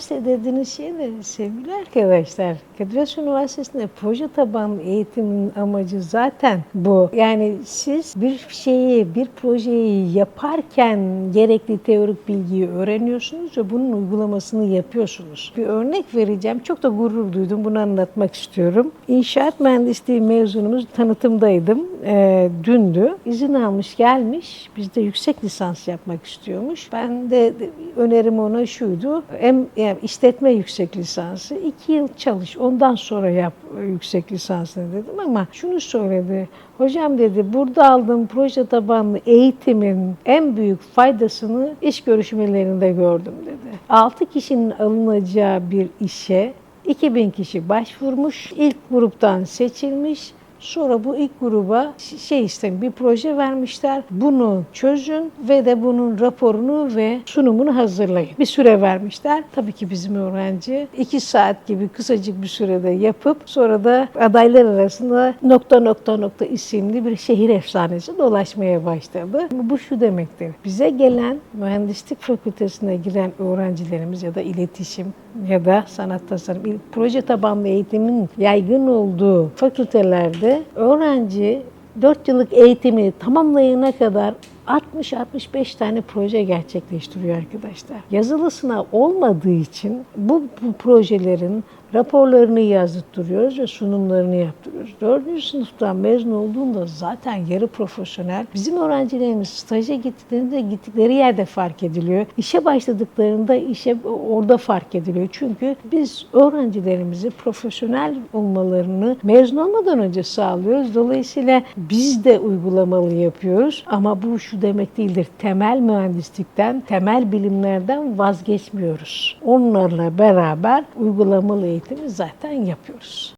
üniversite dediğiniz şey de sevgili arkadaşlar. Kadir Has Üniversitesi'nde proje tabanlı eğitimin amacı zaten bu. Yani siz bir şeyi, bir projeyi yaparken gerekli teorik bilgiyi öğreniyorsunuz ve bunun uygulamasını yapıyorsunuz. Bir örnek vereceğim. Çok da gurur duydum. Bunu anlatmak istiyorum. İnşaat mühendisliği mezunumuz tanıtımdaydım. Ee, dündü. İzin almış gelmiş. Bizde yüksek lisans yapmak istiyormuş. Ben de önerim ona şuydu. Hem yani işletme yüksek lisansı. iki yıl çalış. Ondan sonra yap e, yüksek lisansını dedim ama şunu söyledi. Hocam dedi burada aldığım proje tabanlı eğitimin en büyük faydasını iş görüşmelerinde gördüm dedi. 6 kişinin alınacağı bir işe 2000 kişi başvurmuş. İlk gruptan seçilmiş. Sonra bu ilk gruba şey istem bir proje vermişler. Bunu çözün ve de bunun raporunu ve sunumunu hazırlayın. Bir süre vermişler. Tabii ki bizim öğrenci iki saat gibi kısacık bir sürede yapıp sonra da adaylar arasında nokta nokta nokta isimli bir şehir efsanesi dolaşmaya başladı. Bu şu demektir. Bize gelen mühendislik fakültesine giren öğrencilerimiz ya da iletişim ya da sanat tasarım, proje tabanlı eğitimin yaygın olduğu fakültelerde öğrenci 4 yıllık eğitimi tamamlayana kadar 60-65 tane proje gerçekleştiriyor arkadaşlar. Yazılı sınav olmadığı için bu, bu projelerin raporlarını yazdırıyoruz ve sunumlarını yaptırıyoruz. Dördüncü sınıftan mezun olduğunda zaten yarı profesyonel. Bizim öğrencilerimiz staja gittiklerinde gittikleri yerde fark ediliyor. İşe başladıklarında işe orada fark ediliyor. Çünkü biz öğrencilerimizi profesyonel olmalarını mezun olmadan önce sağlıyoruz. Dolayısıyla biz de uygulamalı yapıyoruz. Ama bu demek değildir. Temel mühendislikten, temel bilimlerden vazgeçmiyoruz. Onlarla beraber uygulamalı eğitimi zaten yapıyoruz.